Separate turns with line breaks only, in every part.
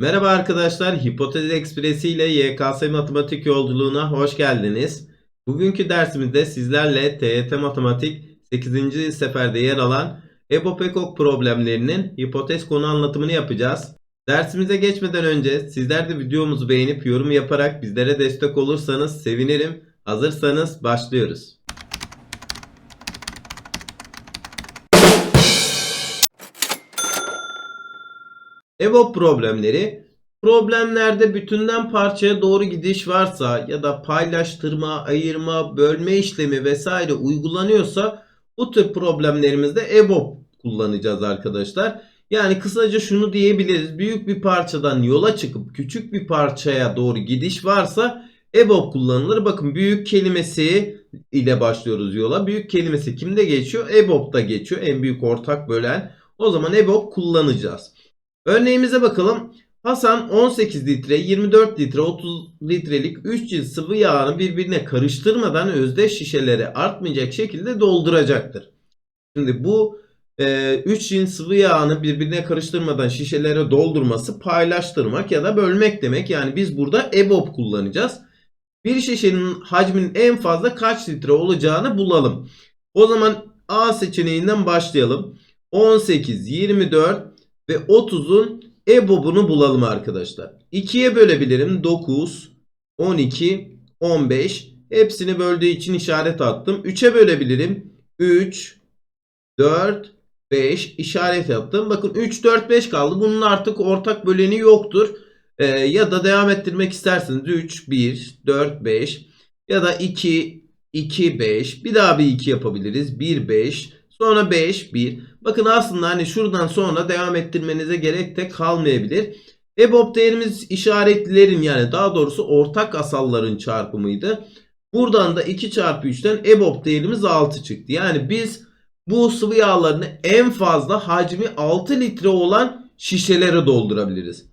Merhaba arkadaşlar, Hipotez Ekspresi ile YKS Matematik yolculuğuna hoş geldiniz. Bugünkü dersimizde sizlerle TYT Matematik 8. seferde yer alan EBO-PEKOK problemlerinin hipotez konu anlatımını yapacağız. Dersimize geçmeden önce sizler de videomuzu beğenip yorum yaparak bizlere destek olursanız sevinirim. Hazırsanız başlıyoruz. EBOB problemleri problemlerde bütünden parçaya doğru gidiş varsa ya da paylaştırma, ayırma, bölme işlemi vesaire uygulanıyorsa bu tür problemlerimizde EBOB kullanacağız arkadaşlar. Yani kısaca şunu diyebiliriz. Büyük bir parçadan yola çıkıp küçük bir parçaya doğru gidiş varsa EBOB kullanılır. Bakın büyük kelimesi ile başlıyoruz yola. Büyük kelimesi kimde geçiyor? EBOB'da geçiyor. En büyük ortak bölen. O zaman EBOB kullanacağız. Örneğimize bakalım. Hasan 18 litre, 24 litre, 30 litrelik 3 cilt sıvı yağını birbirine karıştırmadan özdeş şişelere artmayacak şekilde dolduracaktır. Şimdi bu 3 cilt sıvı yağını birbirine karıştırmadan şişelere doldurması paylaştırmak ya da bölmek demek. Yani biz burada EBOB kullanacağız. Bir şişenin hacminin en fazla kaç litre olacağını bulalım. O zaman A seçeneğinden başlayalım. 18, 24 ve 30'un EBOB'unu bulalım arkadaşlar. 2'ye bölebilirim. 9, 12, 15. Hepsini böldüğü için işaret attım. 3'e bölebilirim. 3, 4, 5 işaret yaptım. Bakın 3, 4, 5 kaldı. Bunun artık ortak böleni yoktur. Ee, ya da devam ettirmek isterseniz 3, 1, 4, 5 ya da 2, 2, 5. Bir daha bir 2 yapabiliriz. 1, 5. Sonra 5, 1. Bakın aslında hani şuradan sonra devam ettirmenize gerek de kalmayabilir. EBOB değerimiz işaretlerin yani daha doğrusu ortak asalların çarpımıydı. Buradan da 2 çarpı 3'ten EBOB değerimiz 6 çıktı. Yani biz bu sıvı yağlarını en fazla hacmi 6 litre olan şişelere doldurabiliriz.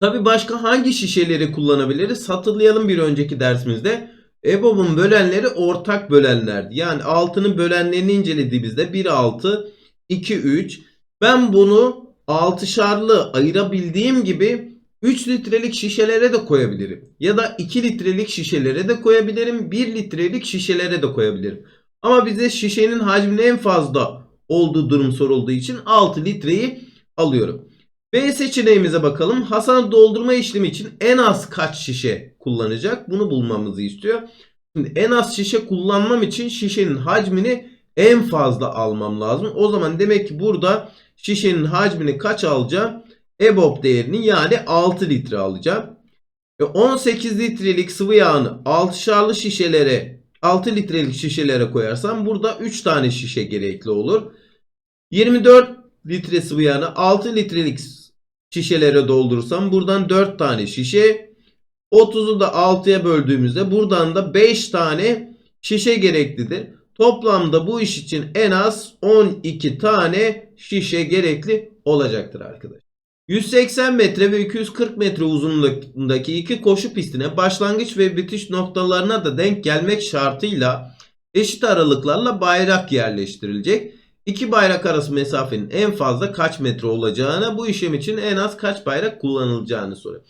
Tabi başka hangi şişeleri kullanabiliriz? Hatırlayalım bir önceki dersimizde. EBOB'un bölenleri ortak bölenlerdi. Yani 6'nın bölenlerini incelediğimizde 1 6 2 3. Ben bunu 6'şarlı ayırabildiğim gibi 3 litrelik şişelere de koyabilirim. Ya da 2 litrelik şişelere de koyabilirim. 1 litrelik şişelere de koyabilirim. Ama bize şişenin hacminin en fazla olduğu durum sorulduğu için 6 litreyi alıyorum. B seçeneğimize bakalım. Hasan'ı doldurma işlemi için en az kaç şişe kullanacak? Bunu bulmamızı istiyor. Şimdi en az şişe kullanmam için şişenin hacmini en fazla almam lazım. O zaman demek ki burada şişenin hacmini kaç alacağım? EBOB değerini yani 6 litre alacağım. Ve 18 litrelik sıvı yağını 6'şarlı şişelere 6 litrelik şişelere koyarsam burada 3 tane şişe gerekli olur. 24 litre sıvı yağını 6 litrelik şişelere doldurursam buradan 4 tane şişe 30'u da 6'ya böldüğümüzde buradan da 5 tane şişe gereklidir. Toplamda bu iş için en az 12 tane şişe gerekli olacaktır arkadaşlar. 180 metre ve 240 metre uzunluğundaki iki koşu pistine başlangıç ve bitiş noktalarına da denk gelmek şartıyla eşit aralıklarla bayrak yerleştirilecek. İki bayrak arası mesafenin en fazla kaç metre olacağını bu işlem için en az kaç bayrak kullanılacağını soruyor.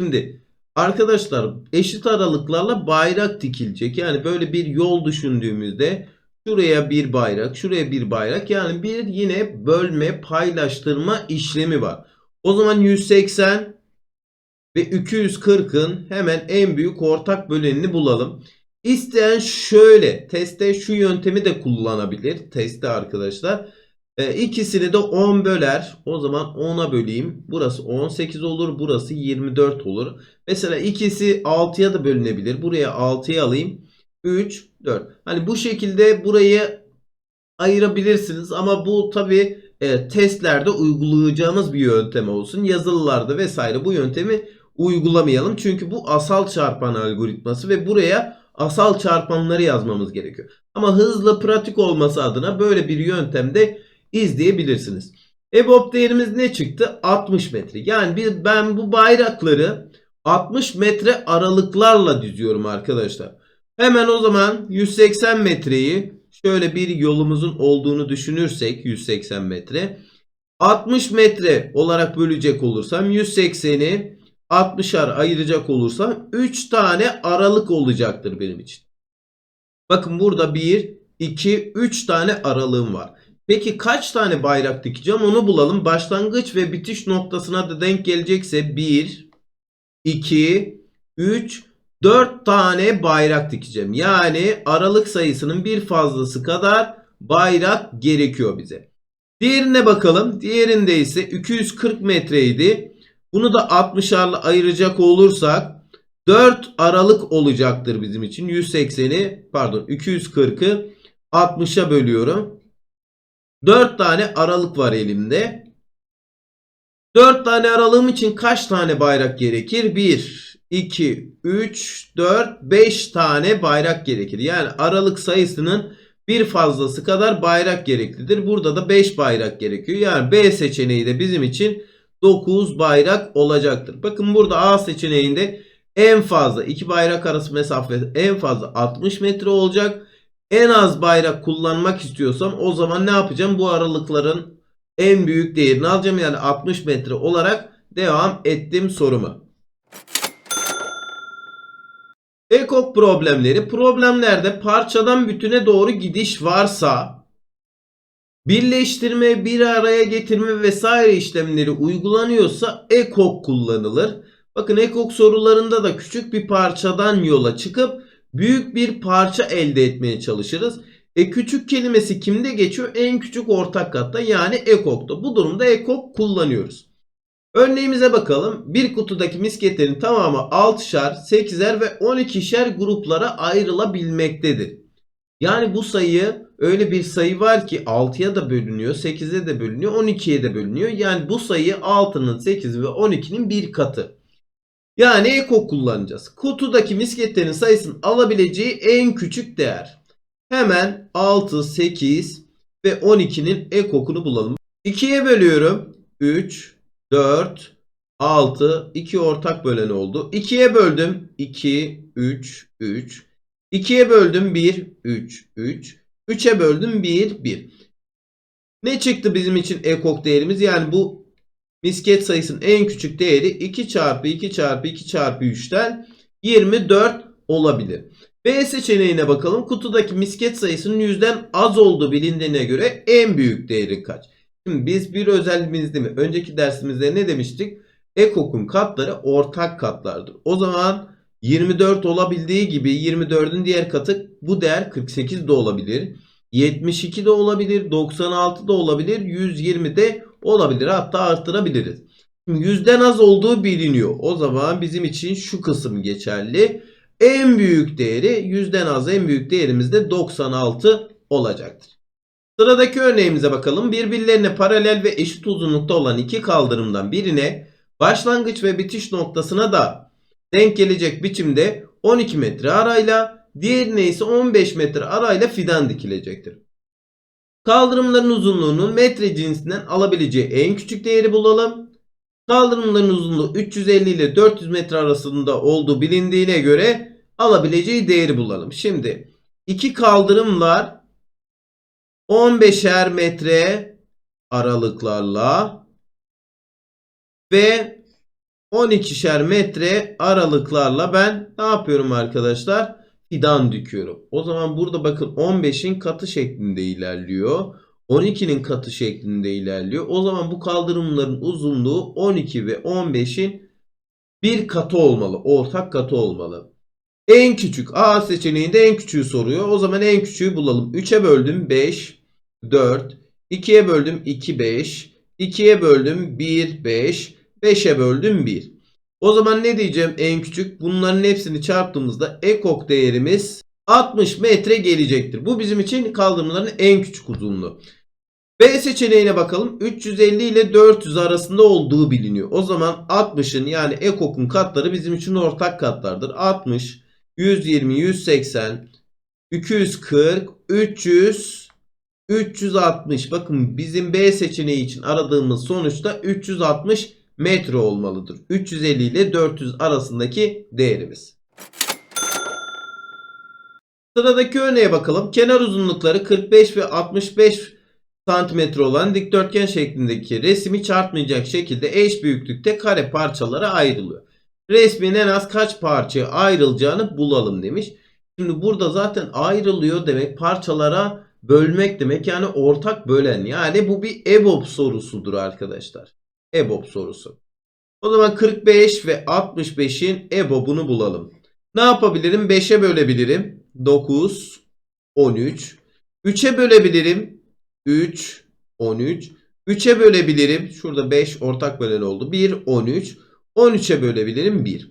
Şimdi arkadaşlar eşit aralıklarla bayrak dikilecek. Yani böyle bir yol düşündüğümüzde şuraya bir bayrak, şuraya bir bayrak yani bir yine bölme, paylaştırma işlemi var. O zaman 180 ve 240'ın hemen en büyük ortak bölenini bulalım. İsteyen şöyle testte şu yöntemi de kullanabilir. Testte arkadaşlar. E, ikisini de 10 böler. O zaman 10'a böleyim. Burası 18 olur. Burası 24 olur. Mesela ikisi 6'ya da bölünebilir. Buraya 6'ya alayım. 3, 4. Hani bu şekilde burayı ayırabilirsiniz. Ama bu tabi e, testlerde uygulayacağımız bir yöntem olsun. Yazılılarda vesaire bu yöntemi uygulamayalım. Çünkü bu asal çarpan algoritması ve buraya asal çarpanları yazmamız gerekiyor. Ama hızlı pratik olması adına böyle bir yöntemde izleyebilirsiniz. EBOB değerimiz ne çıktı? 60 metre. Yani bir, ben bu bayrakları 60 metre aralıklarla diziyorum arkadaşlar. Hemen o zaman 180 metreyi şöyle bir yolumuzun olduğunu düşünürsek 180 metre. 60 metre olarak bölecek olursam 180'i 60'ar ayıracak olursam 3 tane aralık olacaktır benim için. Bakın burada 1, 2, 3 tane aralığım var. Peki kaç tane bayrak dikeceğim onu bulalım. Başlangıç ve bitiş noktasına da denk gelecekse 1, 2, 3, 4 tane bayrak dikeceğim. Yani aralık sayısının bir fazlası kadar bayrak gerekiyor bize. Diğerine bakalım. Diğerinde ise 240 metreydi. Bunu da 60'arla ayıracak olursak 4 aralık olacaktır bizim için. 180'i pardon 240'ı 60'a bölüyorum. 4 tane aralık var elimde. 4 tane aralığım için kaç tane bayrak gerekir? 1, 2, 3, 4, 5 tane bayrak gerekir. Yani aralık sayısının bir fazlası kadar bayrak gereklidir. Burada da 5 bayrak gerekiyor. Yani B seçeneği de bizim için 9 bayrak olacaktır. Bakın burada A seçeneğinde en fazla iki bayrak arası mesafe en fazla 60 metre olacak. En az bayrak kullanmak istiyorsam o zaman ne yapacağım? Bu aralıkların en büyük değerini alacağım. Yani 60 metre olarak devam ettim soruma. Ekok problemleri. Problemlerde parçadan bütüne doğru gidiş varsa birleştirme, bir araya getirme vesaire işlemleri uygulanıyorsa ekok kullanılır. Bakın ekok sorularında da küçük bir parçadan yola çıkıp büyük bir parça elde etmeye çalışırız. E küçük kelimesi kimde geçiyor? En küçük ortak katta yani ekokta. Bu durumda ekok kullanıyoruz. Örneğimize bakalım. Bir kutudaki misketlerin tamamı 6'şer, 8'er ve 12'şer gruplara ayrılabilmektedir. Yani bu sayı öyle bir sayı var ki 6'ya da bölünüyor, 8'e de bölünüyor, 12'ye de bölünüyor. Yani bu sayı 6'nın, 8 ve 12'nin bir katı. Yani ekok kullanacağız. Kutudaki misketlerin sayısının alabileceği en küçük değer. Hemen 6, 8 ve 12'nin ekokunu bulalım. 2'ye bölüyorum. 3, 4, 6, 2 ortak bölen oldu. 2'ye böldüm. 2, 3, 3. 2'ye böldüm 1, 3, 3. 3'e böldüm 1, 1. Ne çıktı bizim için ekok değerimiz? Yani bu misket sayısının en küçük değeri 2 çarpı 2 çarpı 2 çarpı 3'ten 24 olabilir. B seçeneğine bakalım. Kutudaki misket sayısının yüzden az olduğu bilindiğine göre en büyük değeri kaç? Şimdi biz bir özelliğimiz değil mi? Önceki dersimizde ne demiştik? Ekok'un katları ortak katlardır. O zaman 24 olabildiği gibi 24'ün diğer katı bu değer 48 de olabilir. 72 de olabilir, 96 da olabilir, 120 de olabilir. Hatta arttırabiliriz. Şimdi yüzden az olduğu biliniyor. O zaman bizim için şu kısım geçerli. En büyük değeri yüzden az en büyük değerimiz de 96 olacaktır. Sıradaki örneğimize bakalım. Birbirlerine paralel ve eşit uzunlukta olan iki kaldırımdan birine başlangıç ve bitiş noktasına da denk gelecek biçimde 12 metre arayla diğerine ise 15 metre arayla fidan dikilecektir. Kaldırımların uzunluğunun metre cinsinden alabileceği en küçük değeri bulalım. Kaldırımların uzunluğu 350 ile 400 metre arasında olduğu bilindiğine göre alabileceği değeri bulalım. Şimdi iki kaldırımlar 15'er metre aralıklarla ve 12'şer metre aralıklarla ben ne yapıyorum arkadaşlar? Fidan dikiyorum. O zaman burada bakın 15'in katı şeklinde ilerliyor. 12'nin katı şeklinde ilerliyor. O zaman bu kaldırımların uzunluğu 12 ve 15'in bir katı olmalı. Ortak katı olmalı. En küçük A seçeneğinde en küçüğü soruyor. O zaman en küçüğü bulalım. 3'e böldüm 5, 4. 2'ye böldüm 2, 5. 2'ye böldüm 1, 5. 5'e böldüm 1. O zaman ne diyeceğim en küçük? Bunların hepsini çarptığımızda ekok değerimiz 60 metre gelecektir. Bu bizim için kaldırımların en küçük uzunluğu. B seçeneğine bakalım. 350 ile 400 arasında olduğu biliniyor. O zaman 60'ın yani ekokun katları bizim için ortak katlardır. 60, 120, 180, 240, 300, 360. Bakın bizim B seçeneği için aradığımız sonuçta 360 metre olmalıdır. 350 ile 400 arasındaki değerimiz. Sıradaki örneğe bakalım. Kenar uzunlukları 45 ve 65 santimetre olan dikdörtgen şeklindeki resmi çarpmayacak şekilde eş büyüklükte kare parçalara ayrılıyor. Resmin en az kaç parçaya ayrılacağını bulalım demiş. Şimdi burada zaten ayrılıyor demek parçalara bölmek demek yani ortak bölen. Yani bu bir EBOB sorusudur arkadaşlar. EBOB sorusu. O zaman 45 ve 65'in EBOB'unu bulalım. Ne yapabilirim? 5'e bölebilirim. 9, 13. 3'e bölebilirim. 3, 13. 3'e bölebilirim. Şurada 5 ortak bölen oldu. 1, 13. 13'e bölebilirim 1.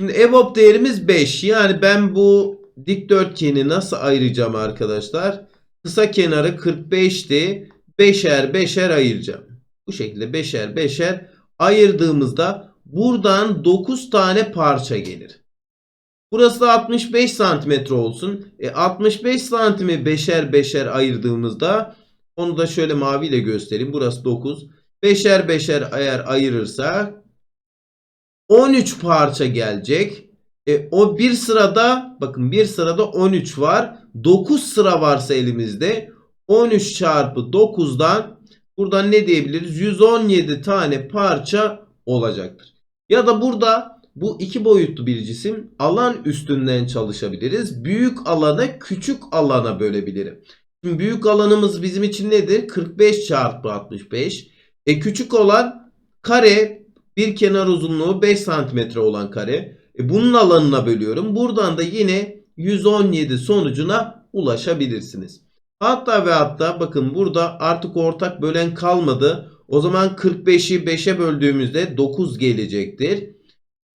Şimdi EBOB değerimiz 5. Yani ben bu dikdörtgeni nasıl ayıracağım arkadaşlar? Kısa kenarı 45'ti. 5'er 5'er ayıracağım. Bu şekilde 5'er 5'er ayırdığımızda buradan 9 tane parça gelir. Burası da 65 santimetre olsun. E 65 santimi 5'er 5'er ayırdığımızda onu da şöyle maviyle göstereyim. Burası 9. 5'er 5'er eğer ayırırsak 13 parça gelecek. E, o bir sırada bakın bir sırada 13 var. 9 sıra varsa elimizde 13 çarpı 9'dan buradan ne diyebiliriz? 117 tane parça olacaktır. Ya da burada bu iki boyutlu bir cisim alan üstünden çalışabiliriz. Büyük alana küçük alana bölebilirim. Şimdi büyük alanımız bizim için nedir? 45 çarpı 65. E küçük olan kare bir kenar uzunluğu 5 santimetre olan kare. E bunun alanına bölüyorum. Buradan da yine 117 sonucuna ulaşabilirsiniz. Hatta ve hatta bakın burada artık ortak bölen kalmadı. O zaman 45'i 5'e böldüğümüzde 9 gelecektir.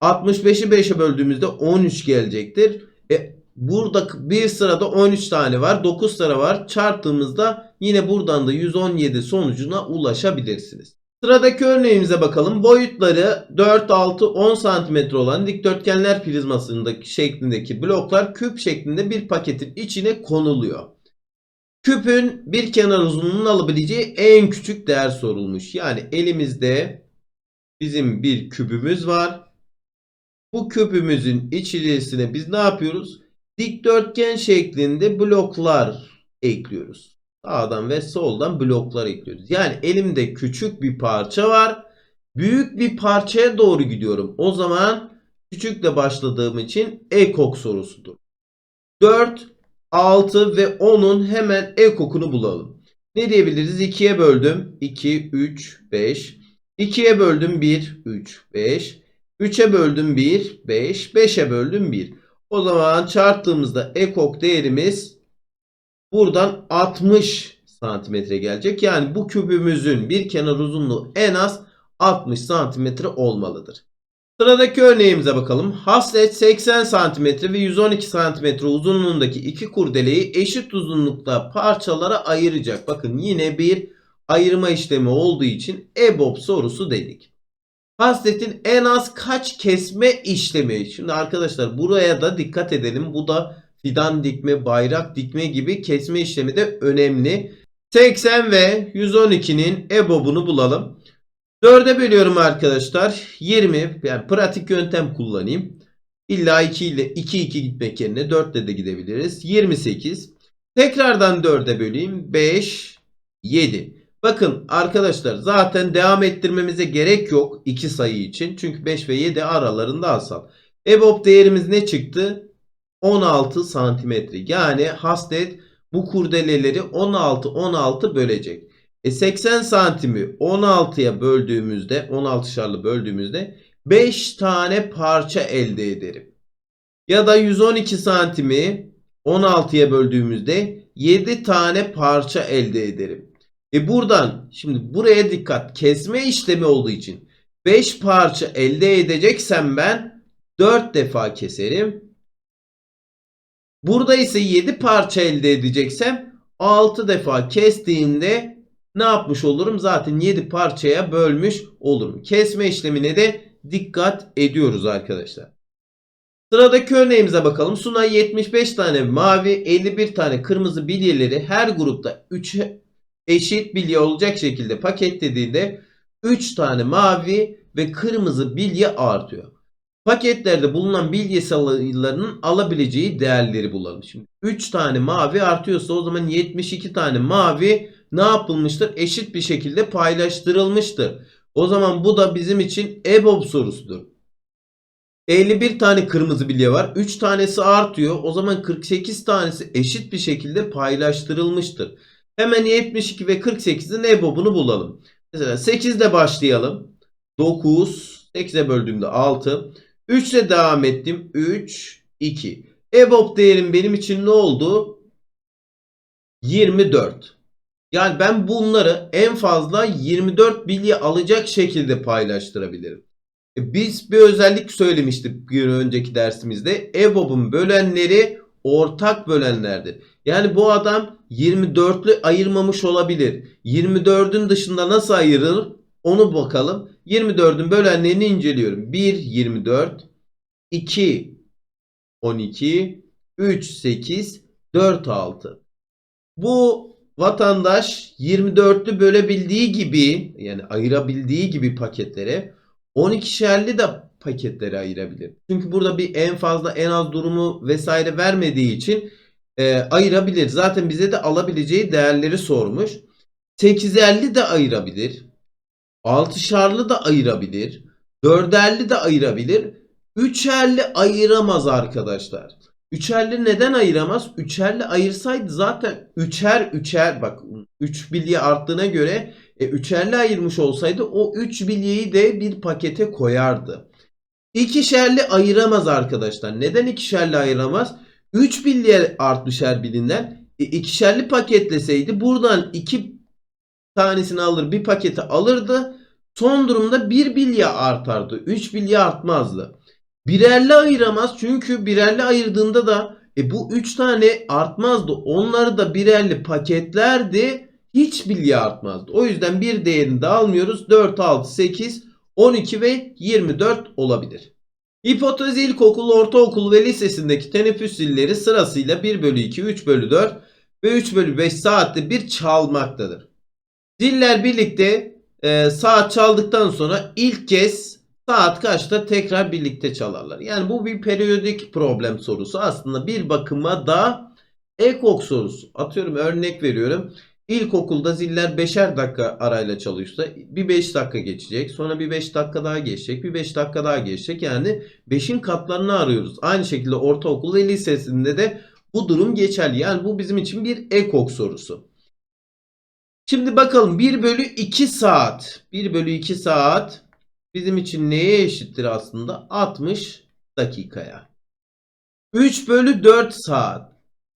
65'i 5'e böldüğümüzde 13 gelecektir. E, burada bir sırada 13 tane var. 9 sıra var. Çarptığımızda yine buradan da 117 sonucuna ulaşabilirsiniz. Sıradaki örneğimize bakalım. Boyutları 4, 6, 10 cm olan dikdörtgenler prizmasındaki şeklindeki bloklar küp şeklinde bir paketin içine konuluyor. Küpün bir kenar uzunluğunun alabileceği en küçük değer sorulmuş. Yani elimizde bizim bir kübümüz var. Bu küpümüzün içerisine biz ne yapıyoruz? Dikdörtgen şeklinde bloklar ekliyoruz. Sağdan ve soldan bloklar ekliyoruz. Yani elimde küçük bir parça var. Büyük bir parçaya doğru gidiyorum. O zaman küçükle başladığım için ekok sorusudur. 4, 6 ve 10'un hemen ekokunu bulalım. Ne diyebiliriz? 2'ye böldüm. 2, 3, 5. 2'ye böldüm 1, 3, 5. 3'e böldüm 1, 5. 5'e böldüm 1. O zaman çarptığımızda ekok değerimiz buradan 60 santimetre gelecek. Yani bu küpümüzün bir kenar uzunluğu en az 60 santimetre olmalıdır. Sıradaki örneğimize bakalım. Haslet 80 cm ve 112 cm uzunluğundaki iki kurdeleyi eşit uzunlukta parçalara ayıracak. Bakın yine bir ayırma işlemi olduğu için EBOB sorusu dedik. Hasletin en az kaç kesme işlemi? Şimdi arkadaşlar buraya da dikkat edelim. Bu da fidan dikme, bayrak dikme gibi kesme işlemi de önemli. 80 ve 112'nin EBOB'unu bulalım. 4'e bölüyorum arkadaşlar. 20 yani pratik yöntem kullanayım. İlla 2 ile 2 2 gitmek yerine 4 ile de gidebiliriz. 28. Tekrardan 4'e böleyim. 5 7. Bakın arkadaşlar zaten devam ettirmemize gerek yok 2 sayı için. Çünkü 5 ve 7 aralarında asal. EBOB değerimiz ne çıktı? 16 santimetre. Yani haslet bu kurdeleleri 16 16 bölecek. E 80 santimi 16'ya böldüğümüzde 16 şarlı böldüğümüzde 5 tane parça elde ederim. Ya da 112 santimi 16'ya böldüğümüzde 7 tane parça elde ederim. E buradan şimdi buraya dikkat kesme işlemi olduğu için 5 parça elde edeceksem ben 4 defa keserim. Burada ise 7 parça elde edeceksem 6 defa kestiğimde ne yapmış olurum? Zaten 7 parçaya bölmüş olurum. Kesme işlemine de dikkat ediyoruz arkadaşlar. Sıradaki örneğimize bakalım. Sunay 75 tane mavi, 51 tane kırmızı bilyeleri her grupta 3 eşit bilye olacak şekilde paketlediğinde 3 tane mavi ve kırmızı bilye artıyor. Paketlerde bulunan bilye sayılarının alabileceği değerleri bulalım. Şimdi 3 tane mavi artıyorsa o zaman 72 tane mavi ne yapılmıştır? Eşit bir şekilde paylaştırılmıştır. O zaman bu da bizim için EBOB sorusudur. 51 tane kırmızı bilye var. 3 tanesi artıyor. O zaman 48 tanesi eşit bir şekilde paylaştırılmıştır. Hemen 72 ve 48'in EBOB'unu bulalım. Mesela 8 ile başlayalım. 9, 8'e böldüğümde 6. 3 ile devam ettim. 3, 2. EBOB değerim benim için ne oldu? 24. Yani ben bunları en fazla 24 bilye alacak şekilde paylaştırabilirim. E, Biz bir özellik söylemiştik bir önceki dersimizde. EBOB'un bölenleri ortak bölenlerdir. Yani bu adam 24'lü ayırmamış olabilir. 24'ün dışında nasıl ayırır? Onu bakalım. 24'ün bölenlerini inceliyorum. 1 24, 2 12, 3 8, 4 6. Bu vatandaş 24'lü bölebildiği gibi yani ayırabildiği gibi paketlere 12'şerli de paketlere ayırabilir. Çünkü burada bir en fazla en az durumu vesaire vermediği için e, ayırabilir. Zaten bize de alabileceği değerleri sormuş. 8'erli de ayırabilir. 6'şarlı da ayırabilir. 4'erli de ayırabilir. 3'erli ayıramaz arkadaşlar. Üçerli neden ayıramaz? Üçerli ayırsaydı zaten üçer üçer bak 3 bilye arttığına göre e, üçerli ayırmış olsaydı o 3 bilyeyi de bir pakete koyardı. İkişerli ayıramaz arkadaşlar. Neden ikişerli ayıramaz? 3 bilye artmış her birinden. E, ikişerli paketleseydi buradan 2 tanesini alır bir paketi alırdı. Son durumda 1 bilye artardı. 3 bilye artmazdı. Birerli ayıramaz çünkü birerli ayırdığında da e, bu 3 tane artmazdı. Onları da birerli paketlerdi. Hiç bilye artmazdı. O yüzden bir değerini de almıyoruz. 4, 6, 8, 12 ve 24 olabilir. Hipotez ilkokul, ortaokul ve lisesindeki teneffüs zilleri sırasıyla 1 bölü 2, 3 bölü 4 ve 3 bölü 5 saatte bir çalmaktadır. Ziller birlikte e, saat çaldıktan sonra ilk kez saat kaçta tekrar birlikte çalarlar. Yani bu bir periyodik problem sorusu. Aslında bir bakıma da ekok sorusu. Atıyorum örnek veriyorum. İlkokulda ziller 5'er dakika arayla çalışsa bir 5 dakika geçecek. Sonra bir 5 dakika daha geçecek. Bir 5 dakika daha geçecek. Yani 5'in katlarını arıyoruz. Aynı şekilde ortaokul ve lisesinde de bu durum geçerli. Yani bu bizim için bir ekok sorusu. Şimdi bakalım 1 bölü 2 saat. 1 bölü 2 saat bizim için neye eşittir aslında? 60 dakikaya. 3 bölü 4 saat.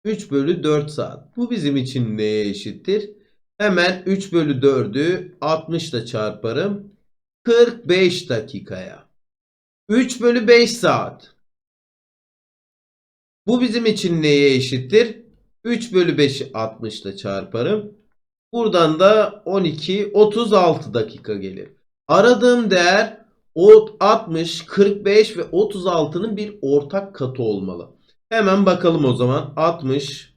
3 bölü 4 saat. Bu bizim için neye eşittir? Hemen 3 bölü 4'ü 60 ile çarparım. 45 dakikaya. 3 bölü 5 saat. Bu bizim için neye eşittir? 3 bölü 5'i 60 ile çarparım. Buradan da 12, 36 dakika gelir. Aradığım değer o 60, 45 ve 36'nın bir ortak katı olmalı. Hemen bakalım o zaman. 60,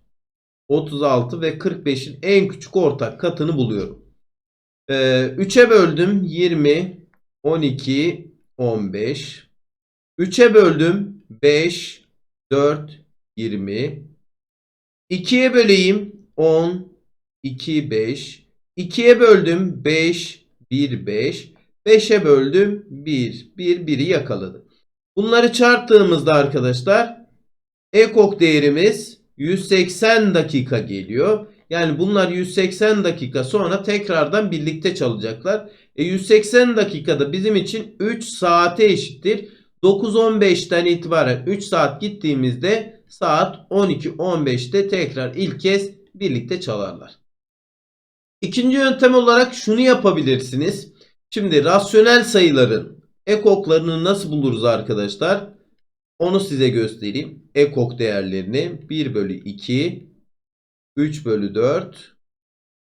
36 ve 45'in en küçük ortak katını buluyorum. Ee, 3'e böldüm 20, 12, 15. 3'e böldüm 5, 4, 20. 2'ye böleyim 10, 2, 5. 2'ye böldüm 5, 1, 5. 5'e böldüm 1, 1, 1'i yakaladım. Bunları çarptığımızda arkadaşlar ekok değerimiz 180 dakika geliyor. Yani bunlar 180 dakika sonra tekrardan birlikte çalacaklar. E 180 dakikada bizim için 3 saate eşittir. 9-15'ten itibaren 3 saat gittiğimizde saat 12-15'te tekrar ilk kez birlikte çalarlar. İkinci yöntem olarak şunu yapabilirsiniz. Şimdi rasyonel sayıların ekoklarını nasıl buluruz arkadaşlar? Onu size göstereyim. Ekok değerlerini 1 bölü 2, 3 bölü 4,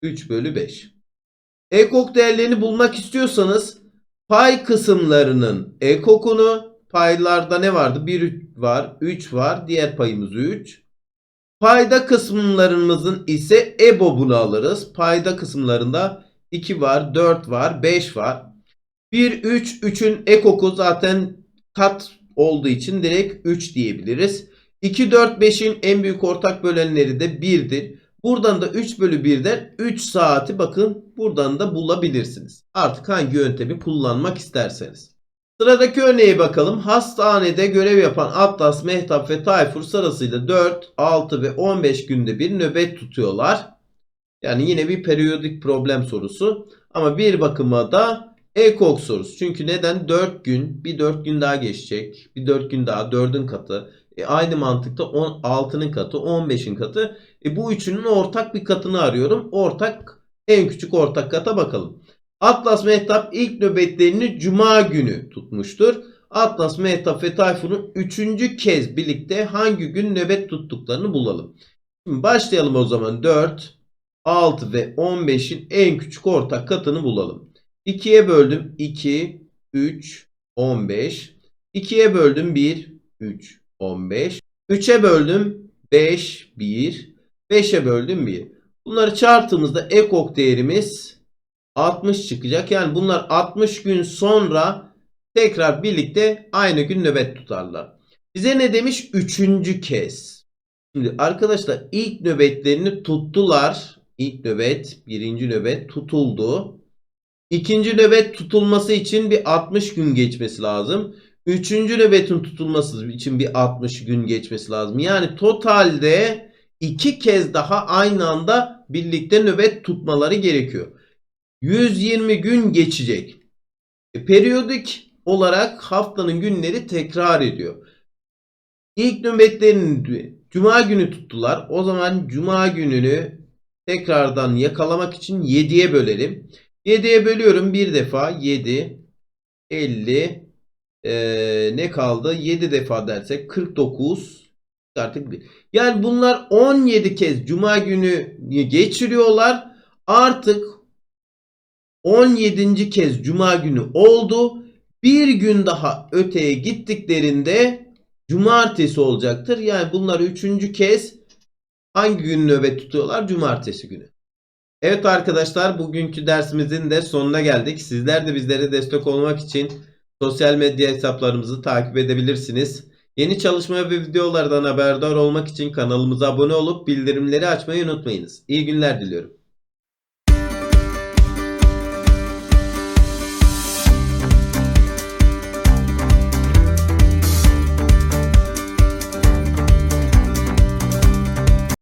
3 bölü 5. Ekok değerlerini bulmak istiyorsanız pay kısımlarının ekokunu paylarda ne vardı? 1 var, 3 var. Diğer payımız 3. Payda kısımlarımızın ise EBOB'unu alırız. Payda kısımlarında 2 var, 4 var, 5 var. 1, 3, 3'ün ekoku zaten kat olduğu için direkt 3 diyebiliriz. 2, 4, 5'in en büyük ortak bölenleri de 1'dir. Buradan da 3 bölü 1'den 3 saati bakın buradan da bulabilirsiniz. Artık hangi yöntemi kullanmak isterseniz. Sıradaki örneğe bakalım. Hastanede görev yapan Atlas, Mehtap ve Tayfur sırasıyla 4, 6 ve 15 günde bir nöbet tutuyorlar. Yani yine bir periyodik problem sorusu. Ama bir bakıma da ekok sorusu. Çünkü neden? 4 gün, bir 4 gün daha geçecek. Bir 4 gün daha 4'ün katı. E aynı mantıkta 10, 6'nın katı, 15'in katı. E bu üçünün ortak bir katını arıyorum. Ortak, en küçük ortak kata bakalım. Atlas Mehtap ilk nöbetlerini Cuma günü tutmuştur. Atlas, Mehtap ve Tayfun'un üçüncü kez birlikte hangi gün nöbet tuttuklarını bulalım. Şimdi başlayalım o zaman 4, 6 ve 15'in en küçük ortak katını bulalım. 2'ye böldüm 2, 3, 15. 2'ye böldüm 1, 3, 15. 3'e böldüm 5, 1. 5'e böldüm 1. Bunları çarptığımızda ekok değerimiz 60 çıkacak. Yani bunlar 60 gün sonra tekrar birlikte aynı gün nöbet tutarlar. Bize ne demiş? Üçüncü kez. Şimdi arkadaşlar ilk nöbetlerini tuttular. İlk nöbet, birinci nöbet tutuldu. İkinci nöbet tutulması için bir 60 gün geçmesi lazım. Üçüncü nöbetin tutulması için bir 60 gün geçmesi lazım. Yani totalde iki kez daha aynı anda birlikte nöbet tutmaları gerekiyor. 120 gün geçecek. E, periyodik olarak haftanın günleri tekrar ediyor. İlk nöbetlerini cuma günü tuttular. O zaman cuma gününü tekrardan yakalamak için 7'ye bölelim. 7'ye bölüyorum bir defa 7 50 ee, ne kaldı? 7 defa dersek 49 artık bir. Yani bunlar 17 kez cuma günü geçiriyorlar. Artık 17. kez cuma günü oldu. Bir gün daha öteye gittiklerinde cumartesi olacaktır. Yani bunlar üçüncü kez hangi gün nöbet tutuyorlar? Cumartesi günü. Evet arkadaşlar bugünkü dersimizin de sonuna geldik. Sizler de bizlere destek olmak için sosyal medya hesaplarımızı takip edebilirsiniz. Yeni çalışma ve videolardan haberdar olmak için kanalımıza abone olup bildirimleri açmayı unutmayınız. İyi günler diliyorum.